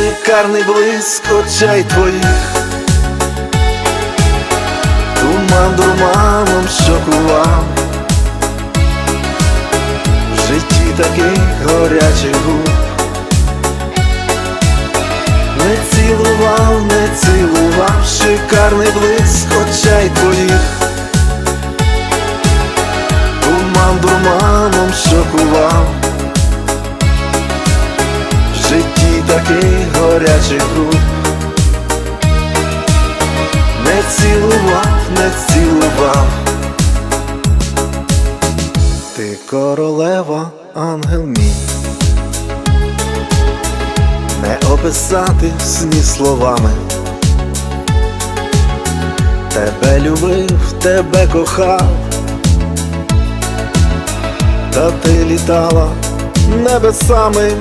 шикарний блиск очей твоїх, туман дурманом шокував, в житті таких горячих губ. Не цілував, не цілував, шикарний блиск очей твоїх. Туман дурманом шокував таких горячих груп Не цілував, не цілував. Ти королева, ангел мій. Не описати сні словами. Тебе любив, тебе кохав. Та ти літала небесами